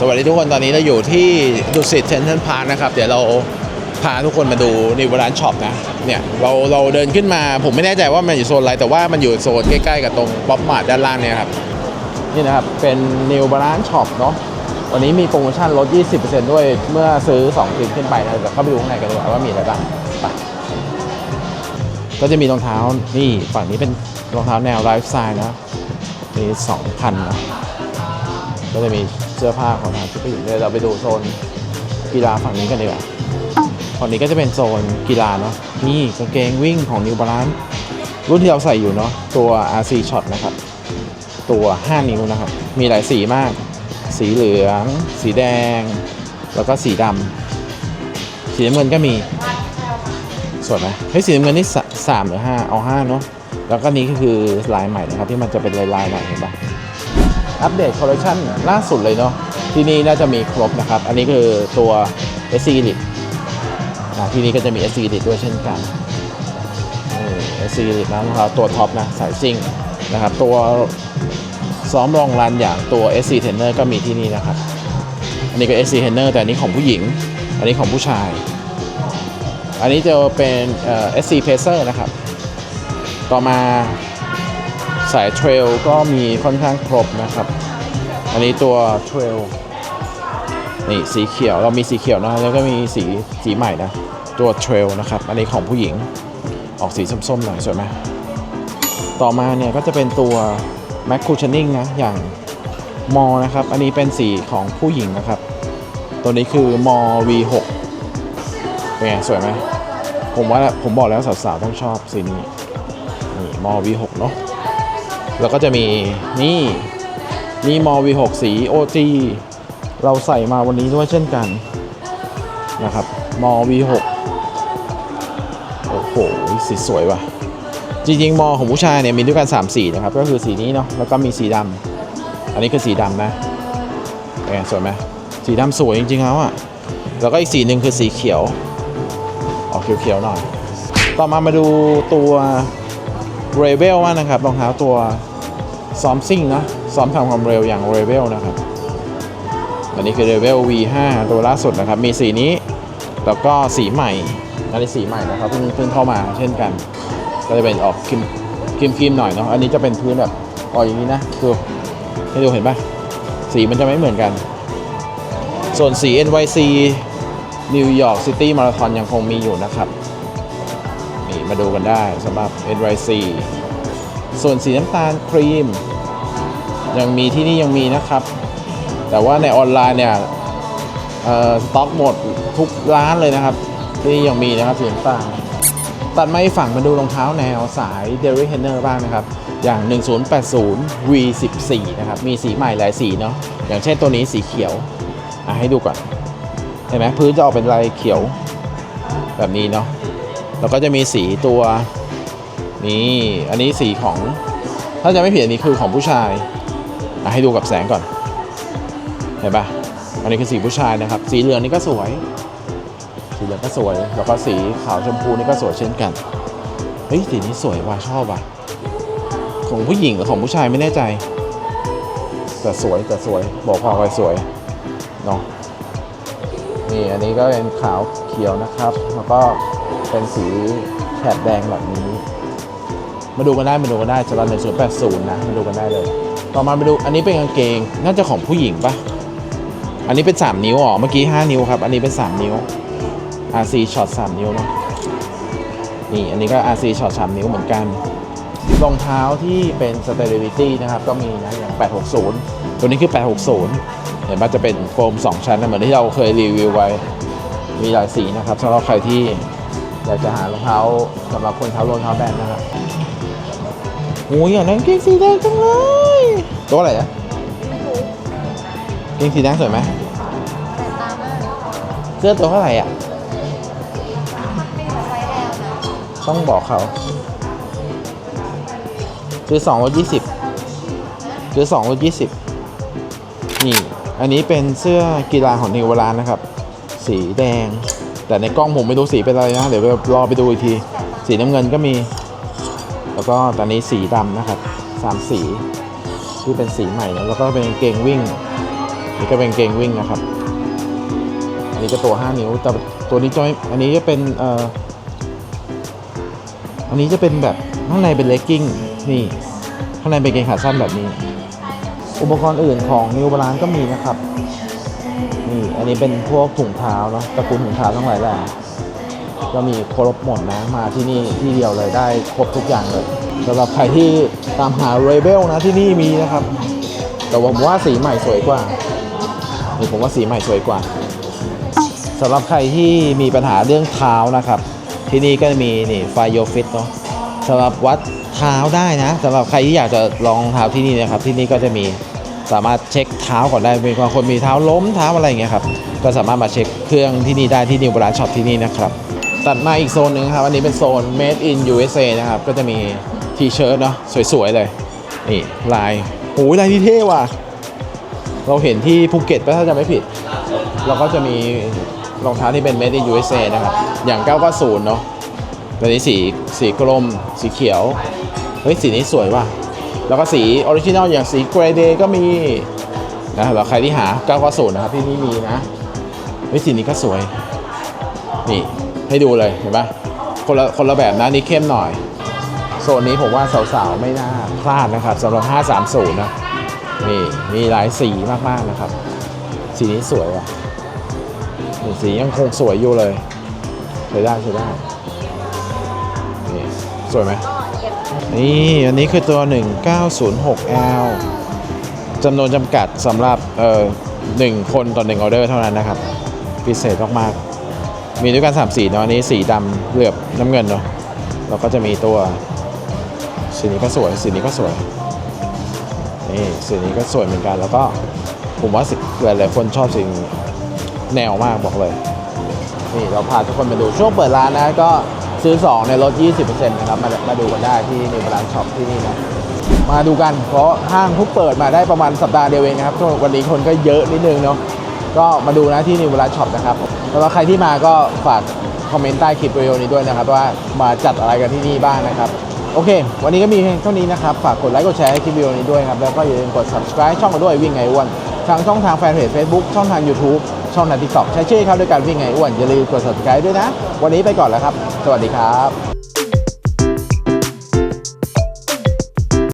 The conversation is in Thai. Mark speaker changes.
Speaker 1: สวัสดีทุกคนตอนนี้เราอยู่ที่ดุสิตเซนทรัลพาร์คนะครับ เดี๋ยวเราพาทุกคนมาดูนิวบาลานช็อปนะเนี่ยเราเราเดินขึ้นมาผมไม่แน่ใจว่ามันอยู่โซนอะไร แต่ว่ามันอยู่โซนใกล้ๆกับตรงป๊อปมาร์ทด้านล่างเนี่ยครับ นี่นะครับ เป็นนิวบาลานช็อปเนาะวันนี้มีโปรโมชั่นลด 20%ด้วยเมื่อซื้อ2ชิ้นขึ้นไปนะเดี๋ยวเข้าไปดูข้างในกันดีกว่าว่ามีอะไรบ้างไปก็จะมีรองเท้านี่ฝั่งนี้เป็นรองเท้าแนวไลฟ์สไตล์นะมี2,000นะ ก็จะมีเสื้อผ้าของทางชุดผู้หญิงเลยเราไปดูโซนกีฬาฝั่งนี้กันดีกว่าฝั่งนี้ก็จะเป็นโซนกีฬาเนาะนี่กางเกงวิ่งของ New Balance รุ่นที่เราใส่อยู่เนาะตัว RC Shot นะครับ ตัว 5 นิ้วนะครับ มีหลายสีมาก สีเหลือง สีแดง แล้วก็สีดำสีน้ำเงินก็มีสวยไหมเฮ้ยสีน้ำเงินนี่สามหรือห้าเอาห้าเนาะแล้วก็นี้ก็คือลายใหม่นะครับ ที่มันจะเป็นลายลายๆหน่เห็นปะ อัปเดตคอลเลคชันล่าสุดเลยเนาะที่นี่น่าจะมีครบนะครับ อันนี้คือตัว SC Elite ที่นี่ก็จะมี SC Elite ด้วยเช่นกันนี่ SC Elite นะครองเท้าตัวท็อปนะสายซิ่งนะครับ ตัวซ้อมรองรันอย่างตัว SC Trainer ก็มีที่นี่นะครับ อันนี้ก็ SC Trainer แต่อันนี้ของผู้หญิง อันนี้ของผู้ชาย อันนี้จะเป็นเอ่อ SC Pacer นะครับ ต่อมา สายเทรลก็มีค่อนข้างครบนะครับ อันนี้ตัวเทรลนี่สีเขียวเรามีสีเขียวนะแล้วก็มีสีสีใหม่นะ ตัวเทรลนะครับ อันนี้ของผู้หญิงออกสีส้มๆหน่อยสวยไหมต่อมาเนี่ยก็จะเป็นตัว m a c Cushioning นะ อย่างมอนะครับ อันนี้เป็นสีของผู้หญิงนะครับ ตัวนี้คือมอ V6 เป็นไงสวยไหมผมว่าผมบอกแล้วสาวๆต้องชอบสีนี้นี่มอ V6 เนาะ แล้วก็จะมีนี่นี่มอ V6 สี OG เราใส่มาวันนี้ด้วยเช่นกันนะครับมอ V6 โอ้โหสีสวยว่ะ จริงๆมอของผู้ชายเนี่ยมีด้วยกัน3สีนะครับ ก็คือสีนี้เนาะแล้วก็มีสีดำอันนี้คือสีดำนะเป็นไงสวยไหมสีดำสวยจริงๆแล้วอะ่ะแล้วก็อีกสีหนึ่งคือสีเขียว ออกเขียวๆหน่อย ต่อมามาดูตัว เรเวลมากนะครับรองเท้าตัวซ้อมซิ่งนะซ้อมทำความเร็วอย่างเรเวลนะครับอันนี้คือเรเวล V5 ตัวล่าสุดนะครับ มีสีนี้แล้วก็สีใหม่อันนี้สีใหม่นะครับเพิ่งเพิ่งเข้ามาเช่นกัน ก็จะเป็นออกครีมครีมครีมหน่อยเนาะอันนี้จะเป็นพื้นแบบออกอย่างนี้นะดูให้ดูเห็นปะสีมันจะไม่เหมือนกัน ส่วนสี NYC New York City Marathon ยังคงมีอยู่นะครับ มาดูกันได้สำหรับ NYC ส่วนสีน้ำตาลครีม ยังมีที่นี่ยังมีนะครับ แต่ว่าในออนไลน์เนี่ยสต็อกหมดทุกร้านเลยนะครับ ที่นี่ยังมีนะครับสีน้ำตาลตัดมาอีกฝั่งมาดูรองเท้าแนวสาย d e r r y h e n n e r บ้างนะครับ อย่าง 1080 V14 นะครับ มีสีใหม่หลายสีเนาะอย่างเช่นตัวนี้สีเขียวอะให้ดูก่อน เห็นไหมพื้นจะออกเป็นลายเขียวแบบนี้เนาะ แล้วก็จะมีสีตัวนี่อันนี้สีของถ้าจะไม่ผิดอันนี้คือของผู้ชายให้ดูกับแสงก่อนเห็นปะอันนี้คือสีผู้ชายนะครับ สีเหลืองนี่ก็สวย สีเหลืองก็สวย แล้วก็สีขาวชมพูนี่ก็สวยเช่นกันเฮ้ยสีนี้สวยว่ะชอบว่ะของผู้หญิงหรือของผู้ชายไม่แน่ใจแต่สวยแต่สวยบอกพอไปสวยเนาะนี่อันนี้ก็เป็นขาวเขียวนะครับ แล้วก็ เป็นสีแถบแดงแบบนี้ มาดูกันได้มาดูกันได้สำหรับในศูนย์แปดศูนย์นะมาดูกันได้เลย ต่อมามาดูอันนี้เป็นกางเกงน่าจะของผู้หญิงปะอันนี้เป็น 3 นิ้วอ๋อเมื่อกี้ 5 นิ้วครับ อันนี้เป็น 3 นิ้ว RC ช็อต3นิ้วเนาะนี่อันนี้ก็ RC ช็อต3นิ้วเหมือนกันรองเท้าที่เป็น Stability นะครับ ก็มีนะอย่าง 860 ตัวนี้คือ 860 เห็นว่าจะเป็นโฟม 2 ชั้นนะเหมือนที่เราเคยรีวิวไว้มีหลายสีนะครับสำหรับใครที่ อยากจะหารองเท้าสำหรับคนเท้ารองเท้าแบนนะครับโอ้ยอย่างนั้นเกงสีแดงจังเลยตัวอะไรอะเกงสีแดงสวยไหม
Speaker 2: แต่ตามาก
Speaker 1: เสื้อตัวเท่าไหร่อะ
Speaker 2: ไม่ไซส์แอลนะ
Speaker 1: ต้องบอกเขา คือสองร้อยยี่สิบคือสองร้อยยี่สิบนี่ อันนี้เป็นเสื้อกีฬาของนิวบาลานนะครับ สีแดง แต่ในกล้องผมไม่รู้สีเป็นอะไรนะ เดี๋ยวรอไปดูอีกที สีน้ำเงินก็มี แล้วก็ตอนนี้สีดำนะครับสามสีที่เป็นสีใหม่นะแล้วก็เป็นเกงวิ่ง นี่ก็เป็นเกงวิ่งนะครับ อันนี้ก็ตัว 5 นิ้ว แต่ตัวนี้จะไม่อันนี้จะเป็นเอ่ออันนี้จะเป็นแบบข้างในเป็นเลกกิ้งนี่ข้างในเป็นเกงขาสั้นแบบนี้ อุปกรณ์อื่นของนิวบาลานก็มีนะครับีอันนี้เป็นพวกถุงเท้าเนาะตระกูลถุงเท้าทั้งหลายแหล่ก็มีครบหมดนะมาที่นี่ที่เดียวเลยได้ครบทุกอย่างเลยสำหรับใครที่ตามหาเรเบลนะที่นี่มีนะครับ แต่ว่าผมว่าสีใหม่สวยกว่านี่ผมว่าสีใหม่สวยกว่าสำหรับใครที่มีปัญหาเรื่องเท้านะครับ ที่นี่ก็จะมีนี่ไฟโยฟิตเนาะสำหรับวัดเท้าได้นะสำหรับใครที่อยากจะลองเท้าที่นี่นะครับ ที่นี่ก็จะมี สามารถเช็คเท้าก่อนได้มีบางคนมีเท้าล้มเท้าอะไรอย่างเงี้ยครับก็สามารถมาเช็คเครื่องที่นี่ได้ที่นิวบาลานช็อปที่นี่นะครับตัดมาอีกโซนหนึ่งครับอันนี้เป็นโซน made in USA นะครับก็จะมีทีเชิ้ตเนาะสวยๆเลยนี่ลายโอ้ยลายที่เท่ว่ะเราเห็นที่ภูเก็ตปถ้าจะไม่ผิด เราก็จะมีรองเท้าที่เป็น made in USA นะครับ อย่าง 990 เนาะตัวนี้สีสีกรมสีเขียว เฮ้ย สีนี้สวยว่ะ แล้วก็สีออริจินอลอย่างสี Grey Day ก็มีนะแล้วใครที่หา990นะครับที่นี่มีนะเฮ้ยสีนี้ก็สวย นี่ให้ดูเลยเห็นปะคนละคนละแบบนะนี่เข้มหน่อย โซนนี้ผมว่าสาวๆ ไม่น่าพลาดนะครับสำหรับ 530 นะ นี่มีหลายสีมากๆนะครับ สีนี้สวยว่ะสียังคงสวยอยู่เลยใช้ได้ใช้ได้นี่สวยไหม นี่อันนี้คือตัว 1906L จำนวนจำกัดสำหรับเอ่อหนึ่งคนต่อหนึ่งออเดอร์เท่านั้นนะครับ พิเศษมากๆ มีด้วยกัน3สีเนาะอันนี้สีดำเหลือบน้ำเงินเนาะแล้วก็จะมีตัวสีนี้ก็สวยสีนี้ก็สวย นี่สีนี้ก็สวยเหมือนกัน แล้วก็ผมว่าสิหลายๆคนชอบสีแนวมากบอกเลย นี่เราพาทุกคนมาดูช่วงเปิดร้านนะก็ ซื้อ 2 ในลด 20%นะครับมามาดูกันได้ที่นิวบาลานช็อปที่นี่นะมาดูกันเพราะห้างเพิ่งเปิดมาได้ประมาณสัปดาห์เดียวเองนะครับช่วงวันนี้คนก็เยอะนิดนึงเนาะก็มาดูนะที่นิวบาลานช็อปนะครับสำหรับใครที่มาก็ฝากคอมเมนต์ใต้คลิปวิดีโอนี้ด้วยนะครับ ว่ามาจัดอะไรกันที่นี่บ้างนะครับ โอเค วันนี้ก็มีเพียงเท่านี้นะครับ ฝากกดไลค์กดแชร์ให้คลิปวิดีโอนี้ด้วยครับ แล้วก็อย่าลืมกด subscribe ช่องเราด้วยวิ่งไงอ้วนทางช่องทางแฟนเพจ Facebook ช่องทาง YouTube ช่องทาง TikTok ใช้ชื่อเขาด้วยการวิ่งไงอ้วนอย่าลืมกด subscribe ด้วยนะ วันนี้ไปก่อนแล้วครับ สวัสดีครับ